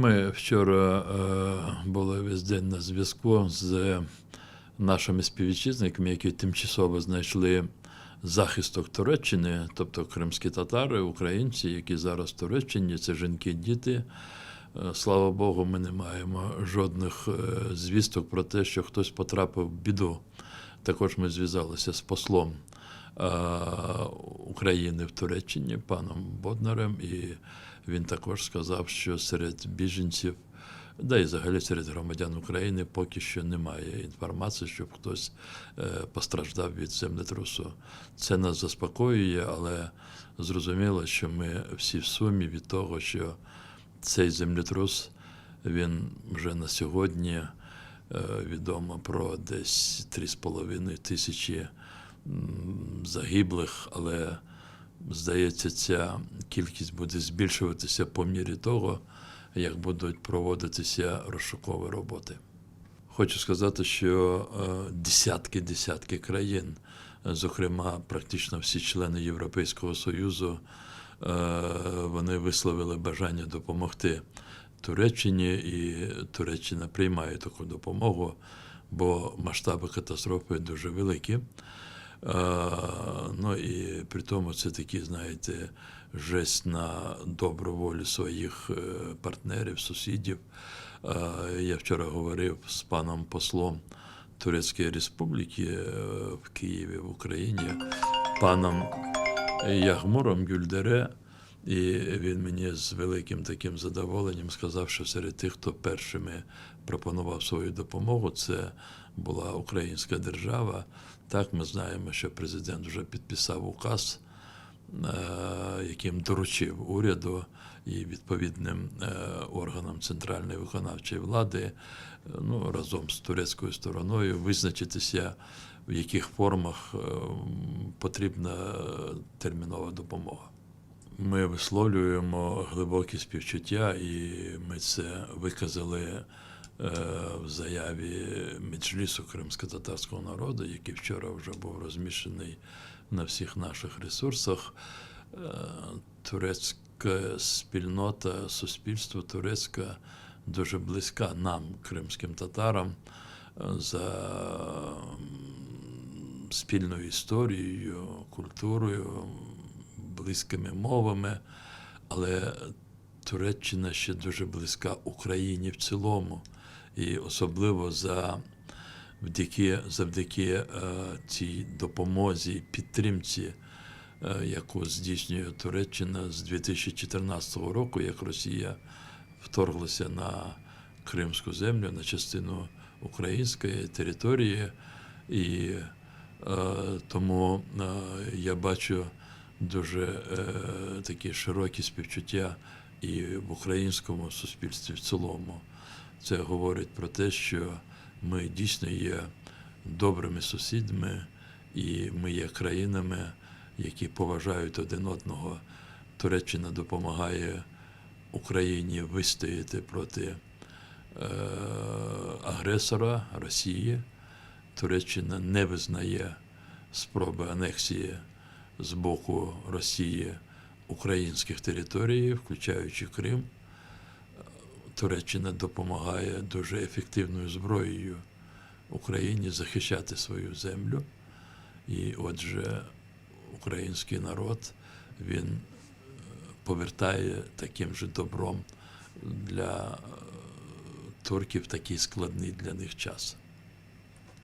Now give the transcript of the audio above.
Ми вчора е, були весь день на зв'язку з нашими співвітчизниками, які тимчасово знайшли захисток Туреччини, тобто кримські татари, українці, які зараз в Туреччині, це жінки, діти. Е, Слава Богу, ми не маємо жодних е, звісток про те, що хтось потрапив в біду. Також ми зв'язалися з послом України в Туреччині, паном Боднарем, і він також сказав, що серед біженців, да і взагалі серед громадян України поки що немає інформації, щоб хтось е, постраждав від землетрусу. Це нас заспокоює, але зрозуміло, що ми всі в сумі від того, що цей землетрус він вже на сьогодні е, відомо про десь 3,5 тисячі загиблих, але здається, ця кількість буде збільшуватися по мірі того, як будуть проводитися розшукові роботи. Хочу сказати, що е, десятки десятки країн, зокрема, практично всі члени Європейського Союзу, е, вони висловили бажання допомогти Туреччині, і Туреччина приймає таку допомогу, бо масштаби катастрофи дуже великі. Е, Ну і при тому це такі, знаєте, жесть на добру волю своїх е, партнерів, сусідів. Е, Я вчора говорив з паном послом Турецької Республіки в Києві, в Україні, паном Ягмуром Гюльдере. І він мені з великим таким задоволенням сказав, що серед тих, хто першими пропонував свою допомогу, це була українська держава. Так, ми знаємо, що президент вже підписав указ, е, яким доручив уряду і відповідним е, органам центральної виконавчої влади е, ну, разом з турецькою стороною визначитися, в яких формах потрібна термінова допомога. Ми висловлюємо глибокі співчуття, і ми це виказали е, в заяві Меджлісу кримсько-татарського народу, який вчора вже був розміщений на всіх наших ресурсах. Е, Турецька спільнота, суспільство турецьке дуже близька нам, кримським татарам, за спільною історією, культурою, близькими мовами, але Туреччина ще дуже близька Україні в цілому, і особливо за завдяки, завдяки е, цій допомозі, підтримці, е, яку здійснює Туреччина з 2014 року, як Росія вторглася на Кримську землю, на частину української території. І е, тому е, я бачу дуже е, такі широкі співчуття і в українському суспільстві в цілому. Це говорить про те, що ми дійсно є добрими сусідами, і ми є країнами, які поважають один одного. Туреччина допомагає Україні вистояти проти е, агресора Росії. Туреччина не визнає спроби анексії з боку Росії українських територій, включаючи Крим. Туреччина допомагає дуже ефективною зброєю Україні захищати свою землю. І отже, український народ він е, повертає таким же добром для е, турків такий складний для них час.